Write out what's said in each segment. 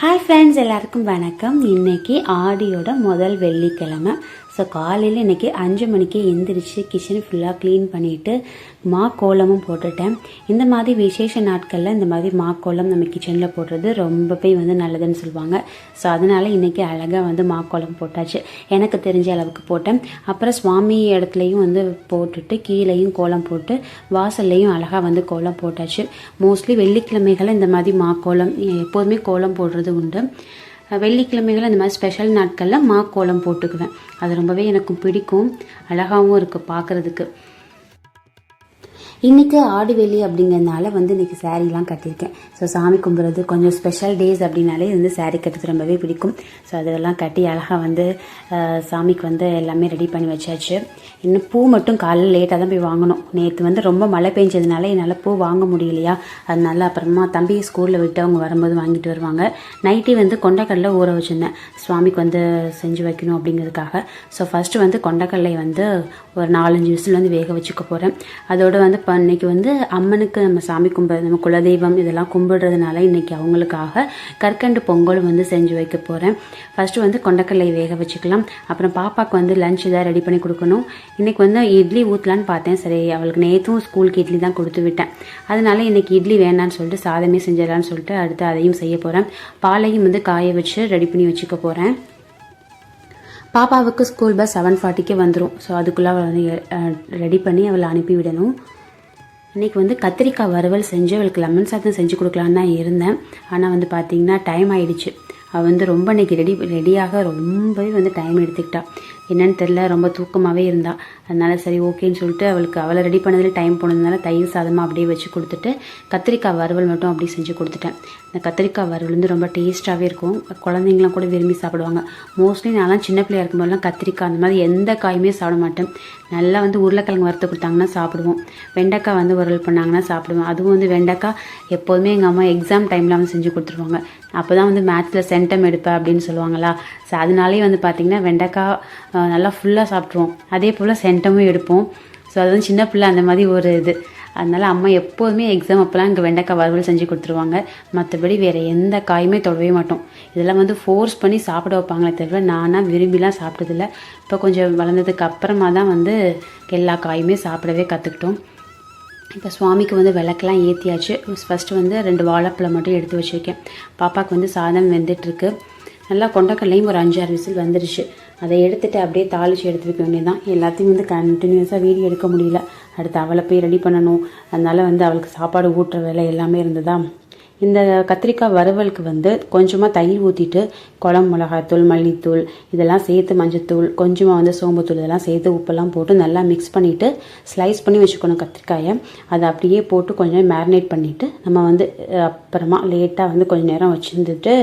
Hi friends எல்லாருக்கும் வணக்கம். இன்னைக்கு ஆடியோட முதல் வெள்ளிக்கிழமை. ஸோ காலையில் இன்னைக்கு அஞ்சு மணிக்கு எந்திரிச்சு கிச்சன் ஃபுல்லாக க்ளீன் பண்ணிவிட்டு மா கோலமும் போட்டுட்டேன். இந்த மாதிரி விசேஷ நாட்களில் இந்த மாதிரி மா கோலம் நம்ம கிச்சனில் போடுறது ரொம்பவே வந்து நல்லதுன்னு சொல்லுவாங்க. ஸோ அதனால் இன்றைக்கி அழகாக வந்து மா கோலம் போட்டாச்சு. எனக்கு தெரிஞ்ச அளவுக்கு போட்டேன். அப்புறம் சுவாமி இடத்துலையும் வந்து போட்டுட்டு கீழேயும் கோலம் போட்டு வாசல்லையும் அழகாக வந்து கோலம் போட்டாச்சு. மோஸ்ட்லி வெள்ளிக்கிழமைகள் இந்த மாதிரி மா கோலம் எப்போதுமே கோலம் போடுறது உண்டு. வெள்ளிக்கிழமைகள் இந்த மாதிரி ஸ்பெஷல் நாட்களில் மா கோலம் போட்டுக்குவேன். அது ரொம்பவே எனக்கு பிடிக்கும். அழகாகவும் இருக்குது பார்க்குறதுக்கு இன்றைக்கி ஆடி வெள்ளி அப்படிங்கிறதுனால வந்து இன்றைக்கி சாரீலாம் கட்டியிருக்கேன். ஸோ சாமி கும்பிட்றது கொஞ்சம் ஸ்பெஷல் டேஸ் அப்படின்னாலே வந்து சாரீ கட்டுறது ரொம்பவே பிடிக்கும். ஸோ அதெல்லாம் கட்டி அழகாக வந்து சாமிக்கு வந்து எல்லாமே ரெடி பண்ணி வச்சாச்சு. இன்னும் பூ மட்டும் காலையில் லேட்டாக தான் போய் வாங்கணும். நேற்று வந்து ரொம்ப மழை பெஞ்சதுனால என்னால் பூ வாங்க முடியலையா? அதனால அப்புறமா தம்பி ஸ்கூலில் விட்டு அவங்க வரும்போது வாங்கிட்டு வருவாங்க. நைட்டே வந்து கொண்டக்கடலை ஊற வச்சுருந்தேன். சுவாமிக்கு வந்து செஞ்சு வைக்கணும் அப்படிங்கிறதுக்காக. ஸோ ஃபஸ்ட்டு வந்து கொண்டக்கடலை வந்து ஒரு நாலஞ்சு விசில் வந்து வேக வச்சுக்க போகிறேன் அதோடு வந்து அப்போ இன்னைக்கு வந்து அம்மனுக்கு நம்ம சாமி கும்பிட்றது நம்ம குலதெய்வம் இதெல்லாம் கும்பிடுறதுனால இன்னைக்கு அவங்களுக்காக கற்கண்டு பொங்கல் வந்து செஞ்சு வைக்க போகிறேன் ஃபஸ்ட்டு வந்து கொண்டக்கடலை வேக வச்சுக்கலாம். அப்புறம் பாப்பாக்கு வந்து லஞ்ச் இதாக ரெடி பண்ணி கொடுக்கணும். இன்னைக்கு வந்து இட்லி ஊற்றலான்னு பார்த்தேன். சரி அவளுக்கு நேற்றும் ஸ்கூலுக்கு இட்லி தான் கொடுத்து விட்டேன். அதனால இன்னைக்கு இட்லி வேணான்னு சொல்லிட்டு சாதமே செஞ்சிடலான்னு சொல்லிட்டு அடுத்து அதையும் செய்ய போகிறேன் பாலையும் வந்து காய வச்சு ரெடி பண்ணி வச்சுக்க போகிறேன் பாப்பாவுக்கு ஸ்கூல் பஸ் செவன் ஃபார்ட்டிக்கு வந்துடும் ஸோ அதுக்குள்ளே அவளை வந்து ரெடி பண்ணி அவளை அனுப்பிவிடணும் இன்றைக்கி வந்து கத்திரிக்காய் வறுவல் செஞ்சு அவளுக்கு லெமன் சாதம் செஞ்சு கொடுக்கலான்னு தான் இருந்தேன். ஆனால் வந்து பார்த்தீங்கன்னா டைம் ஆகிடுச்சு அவள் வந்து ரொம்ப இன்றைக்கி ரெடி ரெடியாக ரொம்பவே வந்து டைம் எடுத்துக்கிட்டா. என்னன்னு தெரில ரொம்ப தூக்கமாகவே இருந்தா. அதனால சரி ஓகேன்னு சொல்லிட்டு அவளுக்கு அவளை ரெடி பண்ணதில் டைம் போனதுனால தயிர் சாதமாக அப்படியே வச்சு கொடுத்துட்டு கத்திரிக்காய் வறுவல் மட்டும் அப்படியே செஞ்சு கொடுத்துட்டேன். இந்த கத்திரிக்காய் வறுவல் வந்து ரொம்ப டேஸ்ட்டாகவே இருக்கும். குழந்தைங்களாம் கூட விரும்பி சாப்பிடுவாங்க. மோஸ்ட்லி நான்லாம் சின்ன பிள்ளையா இருக்கும்போதெல்லாம் கத்திரிக்காய் அந்த மாதிரி எந்த காயுமே சாப்பிட மாட்டேன். நல்லா வந்து உருளைக்கிழங்கு வறுத்து கொடுத்தாங்கன்னா சாப்பிடுவோம். வெண்டைக்காய் வந்து வறுவல் பண்ணாங்கன்னா சாப்பிடுவோம். அதுவும் வந்து வெண்டைக்காய் எப்போதுமே எங்கள் அம்மா எக்ஸாம் டைமில் வந்து செஞ்சு கொடுத்துருவாங்க. அப்போ தான் வந்து மேத்ஸில் சென்டம் எடுப்பேன் அப்படின்னு சொல்லுவாங்களா? ஸோ அதனாலே வந்து பார்த்திங்கன்னா வெண்டைக்காய் நல்லா ஃபுல்லாக சாப்பிட்ருவோம் அதே போல் சென்டமும் எடுப்போம். ஸோ அது வந்து சின்ன பிள்ளை அந்த மாதிரி ஒரு இது. அதனால் அம்மா எப்போதுமே எக்ஸாம் அப்போலாம் இங்கே வெண்டைக்காய் வறுவல் செஞ்சு கொடுத்துருவாங்க. மற்றபடி வேறு எந்த காயுமே தொடவே மாட்டோம். இதெல்லாம் வந்து ஃபோர்ஸ் பண்ணி சாப்பிட வைப்பாங்களே தவிர நானாக விரும்பிலாம் சாப்பிட்டதில்ல. இப்போ கொஞ்சம் வளர்ந்ததுக்கு அப்புறமா தான் வந்து எல்லா காயுமே சாப்பிடவே கற்றுக்கிட்டோம் இப்போ சுவாமிக்கு வந்து விளக்கெல்லாம் ஏற்றியாச்சு ஃபஸ்ட்டு வந்து ரெண்டு வாழைப்பழம் மட்டும் எடுத்து வச்சுருக்கேன். பாப்பாவுக்கு வந்து சாதம் வெந்துட்டுருக்கு. நல்லா கொண்டக்கடலையும் ஒரு அஞ்சாறு விசில் வந்துருச்சு. அதை எடுத்துகிட்டு அப்படியே தாளிச்சு எடுத்து வைக்க வேண்டியதான் எல்லாத்தையும் வந்து கண்டினியூஸாக வீடியோ எடுக்க முடியல. அடுத்து அவளை போய் ரெடி பண்ணணும். அதனால் வந்து அவளுக்கு சாப்பாடு ஊட்டுற வேலை எல்லாமே இருந்ததா இந்த கத்திரிக்காய் வறுவலுக்கு வந்து கொஞ்சமாக தயிர் ஊற்றிட்டு குழம்பு மிளகாத்தூள் மல்லித்தூள் இதெல்லாம் சேர்த்து மஞ்சத்தூள் கொஞ்சமாக வந்து சோம்புத்தூள் இதெல்லாம் சேர்த்து உப்பெல்லாம் போட்டு நல்லா மிக்ஸ் பண்ணிவிட்டு ஸ்லைஸ் பண்ணி வச்சுக்கணும் கத்திரிக்காயை. அதை அப்படியே போட்டு கொஞ்சம் மேரினேட் பண்ணிவிட்டு நம்ம வந்து அப்புறமா லேட்டாக வந்து கொஞ்சம் நேரம் வச்சுருந்துட்டு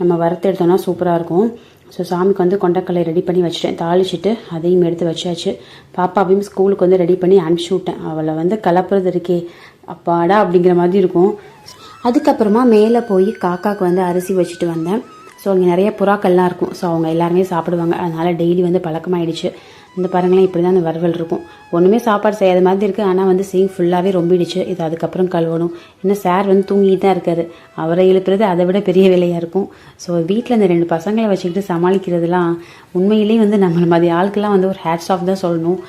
நம்ம வறுத்து எடுத்தோம்னா சூப்பராக இருக்கும். ஸோ சாமிக்கு வந்து கொண்டக்கடலை ரெடி பண்ணி வச்சுட்டேன். தாளிச்சுட்டு அதையும் எடுத்து வச்சாச்சு. பாப்பாவையும் ஸ்கூலுக்கு வந்து ரெடி பண்ணி அனுப்பிச்சி விட்டேன். அவளை வந்து கலப்புறது இருக்கே அப்பாடா அப்படிங்கிற மாதிரி இருக்கும். அதுக்கப்புறமா மேலே போய் காக்காவுக்கு வந்து அரிசி வச்சுட்டு வந்தேன். ஸோ அங்கே நிறைய புறாக்கள்லாம் இருக்கும். ஸோ அவங்க எல்லாருமே சாப்பிடுவாங்க. அதனால் டெய்லி வந்து பழக்கமாயிடுச்சு. இந்த பாருங்களேன் இப்படி தான் அந்த வறுவல் இருக்கும். ஒன்றுமே சாப்பாடு செய்யாத மாதிரி இருக்குது ஆனால் வந்து சிங் ஃபுல்லாகவே ரொம்பிடுச்சு. இது அதுக்கப்புறம் கழுவணும். இன்னும் சார் வந்து தூங்கிட்டு தான் இருக்காரு. அவரை எழுப்புறது அதை விட பெரிய வேலையாக இருக்கும். ஸோ வீட்டில் இந்த ரெண்டு பசங்களை வச்சுக்கிட்டு சமாளிக்கிறதுலாம் உண்மையிலேயே வந்து நம்மள மாதிரி ஆளுக்கெல்லாம் வந்து ஒரு ஹேட்ஸ் ஆஃப் தான் சொல்லணும்.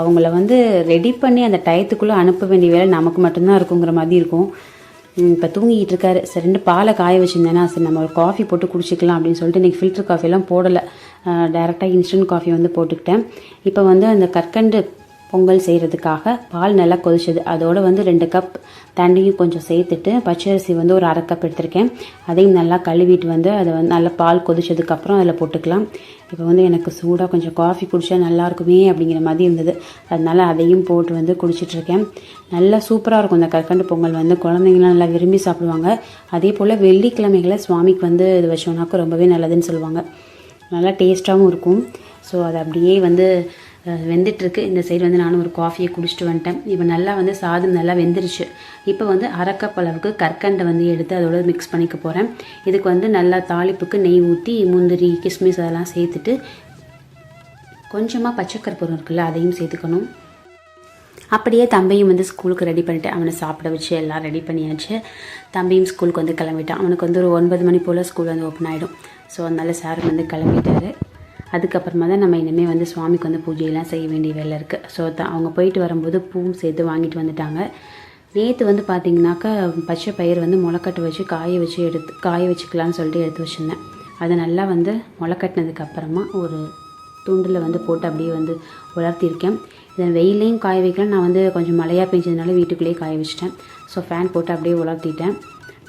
அவங்கள வந்து ரெடி பண்ணி அந்த டயத்துக்குள்ளே அனுப்ப வேண்டிய வேலை நமக்கு மட்டும்தான் இருக்குங்கிற மாதிரி இருக்கும். இப்போ தூங்கிக்கிட்டு இருக்காரு சரி ரெண்டு பாலை காய வச்சுருந்தேன்னா சரி நம்ம ஒரு காஃபி போட்டு குடிச்சிக்கலாம் அப்படின்னு சொல்லிட்டு இன்றைக்கி ஃபில்டர் காஃபிலாம் போடலை. டேரெக்டாக இன்ஸ்டன்ட் காஃபி வந்து போட்டுக்கிட்டேன். இப்போ வந்து அந்த கற்கண்டு பொங்கல் செய்கிறதுக்காக பால் நல்லா கொதிச்சது. அதோடு வந்து ரெண்டு கப் தண்ணியும் கொஞ்சம் சேர்த்துட்டு பச்சரிசி வந்து ஒரு அரை கப் எடுத்திருக்கேன். அதையும் நல்லா கழுவிட்டு வந்து அதை வந்து நல்லா பால் கொதிச்சதுக்கப்புறம் அதில் போட்டுக்கலாம். இப்போ வந்து எனக்கு சூடாக கொஞ்சம் காஃபி குடிச்சா நல்லாயிருக்குமே அப்படிங்கிற மாதிரி இருந்தது. அதனால் அதையும் போட்டு வந்து குடிச்சிட்ருக்கேன் நல்லா சூப்பராக இருக்கும் இந்த கற்கண்டு பொங்கல் வந்து. குழந்தைங்களாம் நல்லா விரும்பி சாப்பிடுவாங்க. அதே போல் வெள்ளிக்கிழமைகளை சுவாமிக்கு வந்து இது வச்சோம்னாக்க ரொம்பவே நல்லதுன்னு சொல்லுவாங்க. நல்லா டேஸ்ட்டாகவும் இருக்கும். ஸோ அது அப்படியே வந்து வெந்துட்டுருக்கு. இந்த சைடு வந்து நானும் ஒரு காஃபியை குடிச்சிட்டு வந்துட்டேன். இப்போ நல்லா வந்து சாதம் நல்லா வெந்துருச்சு. இப்போ வந்து அரைக்கப் அளவுக்கு கற்கண்டை வந்து எடுத்து அதோட மிக்ஸ் பண்ணிக்க போகிறேன் இதுக்கு வந்து நல்லா தாளிப்புக்கு நெய் ஊற்றி முந்திரி கிஸ்மிஸ் அதெல்லாம் சேர்த்துட்டு கொஞ்சமாக பச்சைக்கற்பூரம் இருக்குல்ல அதையும் சேர்த்துக்கணும். அப்படியே தம்பியும் வந்து ஸ்கூலுக்கு ரெடி பண்ணிட்டு அவனை சாப்பிட வச்சு எல்லாம் ரெடி பண்ணியாச்சு. தம்பியும் ஸ்கூலுக்கு வந்து கிளம்பிட்டான். அவனுக்கு வந்து ஒரு ஒன்பது மணி போல் ஸ்கூல் வந்து ஓப்பன் ஆகிடும் ஸோ அதனால் சார் வந்து கிளம்பிட்டாரு. அதுக்கப்புறமா தான் நம்ம இனிமேல் வந்து சுவாமிக்கு வந்து பூஜையெல்லாம் செய்ய வேண்டிய வேலை இருக்குது ஸோ அவங்க போயிட்டு வரும்போது பூவும் சேர்த்து வாங்கிட்டு வந்துட்டாங்க. நேற்று வந்து பார்த்தீங்கன்னாக்கா பச்சை பயிர் வந்து முளைக்கட்டு வச்சு காய வச்சு எடுத்து காய வச்சுக்கலான்னு சொல்லிட்டு எடுத்து வச்சுருந்தேன். அதை நல்லா வந்து முளைக்கட்டினதுக்கப்புறமா ஒரு துண்டில் வந்து போட்டு அப்படியே வந்து உலர்த்தியிருக்கேன் இதை வெயிலையும் காய வைக்கலாம் நான் வந்து கொஞ்சம் மழையாக பெஞ்சதுனால வீட்டுக்குள்ளேயே காய வச்சிட்டேன். ஸோ ஃபேன் போட்டு அப்படியே உலர்த்திட்டேன்.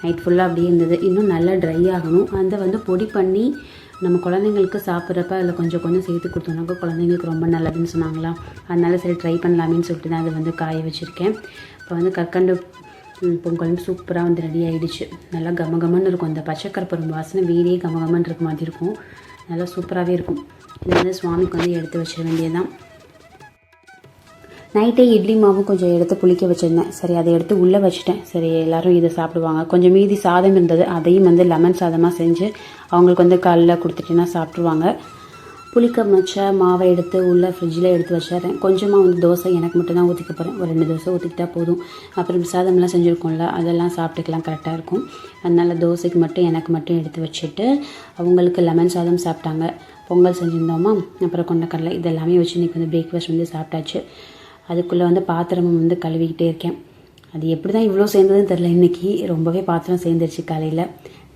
நைட் ஃபுல்லாக அப்படியே இருந்தது. இன்னும் நல்லா ட்ரை ஆகணும். அதை வந்து பொடி பண்ணி நம்ம குழந்தைங்களுக்கு சாப்பிட்றப்ப அதில் கொஞ்சம் கொஞ்சம் சேர்த்து கொடுத்தோம்னாக்கா குழந்தைங்களுக்கு ரொம்ப நல்லதுன்னு சொன்னாங்களா? அதனால சரி ட்ரை பண்ணலாமேன்னு சொல்லிட்டு தான் அதை வந்து காய வச்சுருக்கேன். இப்போ வந்து கற்கண்டு பொங்கலும் சூப்பராக வந்து ரெடி ஆகிடுச்சு நல்லா கமகமன்னு இருக்கும். அந்த பச்சை வாசனை வீடே கமகமன்னு இருக்க மாதிரி இருக்கும். நல்லா சூப்பராகவே இருக்கும். இது வந்து சுவாமிக்கு வந்து எடுத்து வச்சிட வேண்டியதுதான். நைட்டே இட்லி மாவும் கொஞ்சம் எடுத்து புளிக்க வச்சுருந்தேன். சரி அதை எடுத்து உள்ளே வச்சுட்டேன். சரி எல்லாரும் இதை சாப்பிடுவாங்க. கொஞ்சம் மீதி சாதம் இருந்தது அதையும் வந்து லெமன் சாதமாக செஞ்சு அவங்களுக்கு வந்து காலைல கொடுத்துட்டேன்னா சாப்பிட்ருவாங்க புளிக்க வச்ச மாவை எடுத்து உள்ளே ஃப்ரிட்ஜில் எடுத்து வச்சிடுறேன். கொஞ்சமாக வந்து தோசை எனக்கு மட்டும்தான் ஊற்றிக்க போகிறேன் ஒரு ரெண்டு தோசை ஊற்றிக்கிட்டா போதும். அப்புறம் சாதம்லாம் செஞ்சுருக்கோம்ல அதெல்லாம் சாப்பிட்டுக்கலாம் கரெக்டாக இருக்கும். அதனால் தோசைக்கு மட்டும் எனக்கு மட்டும் எடுத்து வச்சுட்டு அவங்களுக்கு லெமன் சாதம் சாப்பிட்டாங்க. பொங்கல் செஞ்சுருந்தோமா அப்புறம் கொண்டக்கடலை இதெல்லாமே வச்சு இன்றைக்கி வந்து பிரேக்ஃபாஸ்ட் வந்து சாப்பிட்டாச்சு. அதுக்குள்ளே வந்து பாத்திரமும் வந்து கழுவிக்கிட்டே இருக்கேன். அது எப்படி தான் இவ்வளோ சேர்ந்ததுன்னு தெரில இன்றைக்கி ரொம்பவே பாத்திரம் சேர்ந்துருச்சு காலையில்.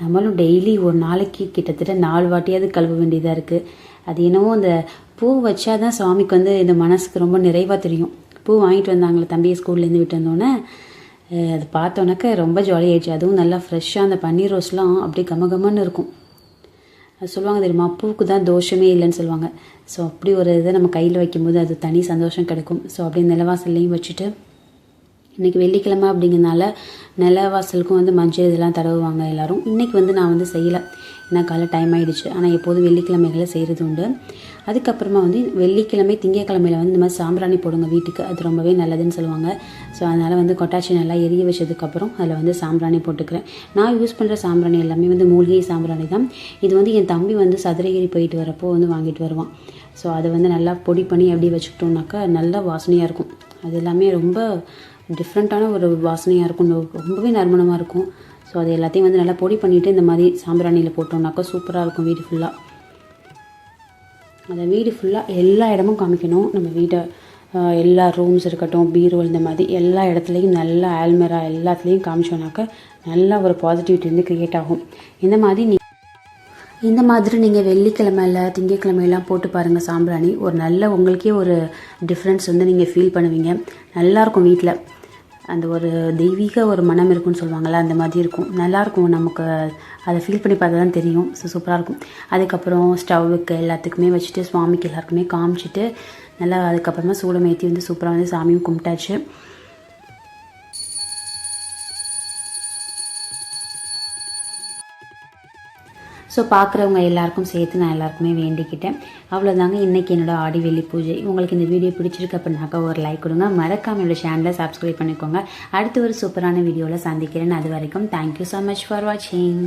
நம்மளும் டெய்லி ஒரு நாளைக்கு கிட்டத்தட்ட நாலு வாட்டியாவது கழுவ வேண்டியதாக இருக்குது அது என்னவோ அந்த பூ வச்சா தான் சுவாமிக்கு வந்து இந்த மனசுக்கு ரொம்ப நிறைவாக தெரியும். பூ வாங்கிட்டு வந்தாங்களே தம்பியை ஸ்கூல்லேருந்து விட்டு வந்தோன்னே அது பார்த்தோன்னக்க ரொம்ப ஜாலியாகிடுச்சு அதுவும் நல்லா ஃப்ரெஷ்ஷாக அந்த பன்னீர் ரோஸ்லாம் அப்படியே கமகமன்னு இருக்கும். அது சொல்லுவாங்க தெரியுமா? பூவுக்கு தான் தோஷமே இல்லைன்னு சொல்லுவாங்க. ஸோ அப்படி ஒரு இதை நம்ம கையில் வைக்கும்போது அது தனி சந்தோஷம் கிடைக்கும். ஸோ அப்படியே நிலவாசல்லையும் வச்சுட்டு இன்றைக்கி வெள்ளிக்கிழமை அப்படிங்கிறனால நிலவாசலுக்கும் வந்து மஞ்சள் இதெல்லாம் தடவுவாங்க எல்லோரும். இன்றைக்கி வந்து நான் வந்து செய்யலை. ஏன்னா காலை டைம் ஆகிடுச்சு ஆனால் எப்போதும் வெள்ளிக்கிழமைகளை செய்கிறது உண்டு. அதுக்கப்புறமா வந்து வெள்ளிக்கிழமை திங்கக்கிழமையில் வந்து இந்த மாதிரி சாம்பிராணி போடுங்க வீட்டுக்கு. அது ரொம்பவே நல்லதுன்னு சொல்லுவாங்க. ஸோ அதனால் வந்து கொட்டாச்சி நல்லா எரிய வச்சதுக்கப்புறம் அதில் வந்து சாம்பிராணி போட்டுக்கிறேன். நான் யூஸ் பண்ணுற சாம்பிராணி எல்லாமே வந்து மூலிகை சாம்பிராணி தான். இது வந்து என் தம்பி வந்து சதுரகிரி போயிட்டு வரப்போ வந்து வாங்கிட்டு வருவான். ஸோ அதை வந்து நல்லா பொடி பண்ணி அப்படியே வச்சுக்கிட்டோம்னாக்கா நல்ல வாசனையாக இருக்கும். அது எல்லாமே ரொம்ப டிஃப்ரெண்ட்டான ஒரு வாசனையாக இருக்கும். ரொம்பவே நறுமணமாக இருக்கும். ஸோ அது எல்லாத்தையும் வந்து நல்லா பொடி பண்ணிவிட்டு இந்த மாதிரி சாம்பிராணியில் போட்டோம்னாக்கா சூப்பராக இருக்கும் வீடு ஃபுல்லாக அந்த வீடு ஃபுல்லாக எல்லா இடமும் காமிக்கணும். நம்ம வீட்டை எல்லா ரூம்ஸ் இருக்கட்டும் பீரோ இந்த மாதிரி எல்லா இடத்துலையும் நல்லா ஆல்மெரா எல்லாத்துலேயும் காமிச்சோம்னாக்கா நல்லா ஒரு பாசிட்டிவிட்டி வந்து க்ரியேட் ஆகும். இந்த மாதிரி நீ இந்த மாதிரி நீங்கள் வெள்ளிக்கிழமையில் திங்கக்கிழமையெல்லாம் போட்டு பாருங்கள் சாம்பிராணி. ஒரு நல்ல உங்களுக்கே ஒரு டிஃப்ரென்ஸ் வந்து நீங்கள் ஃபீல் பண்ணுவீங்க. நல்லாயிருக்கும் வீட்டில் அந்த ஒரு தெய்வீக ஒரு மனம் இருக்கும்னு சொல்லுவாங்கள்ல அந்த மாதிரி இருக்கும். நல்லாயிருக்கும் நமக்கு அதை ஃபீல் பண்ணி பார்த்தா தான் தெரியும். ஸோ சூப்பராக இருக்கும். அதுக்கப்புறம் ஸ்டவ்வுக்கு எல்லாத்துக்குமே வச்சுட்டு சுவாமிக்கு எல்லாருக்குமே காமிச்சிட்டு நல்லா அதுக்கப்புறமா சூடம் ஏற்றி வந்து சூப்பராக வந்து சாமியும் கும்பிட்டாச்சு. ஸோ பார்க்குறவங்க எல்லாருக்கும் சேர்த்து நான் எல்லாருக்குமே வேண்டிக்கிட்டேன். அவ்வளோதாங்க இன்றைக்கி என்னோட ஆடி வெள்ளி பூஜை. உங்களுக்கு இந்த வீடியோ பிடிச்சிருக்கு அப்படின்னாக்கா ஒரு லைக் கொடுங்க. மறக்காம என்னோடய சேனலை சப்ஸ்கிரைப் பண்ணிக்கோங்க. அடுத்து ஒரு சூப்பரான வீடியோவில் சந்திக்கிறேன். அது வரைக்கும் தேங்க்யூ ஸோ மச் ஃபார் வாட்சிங்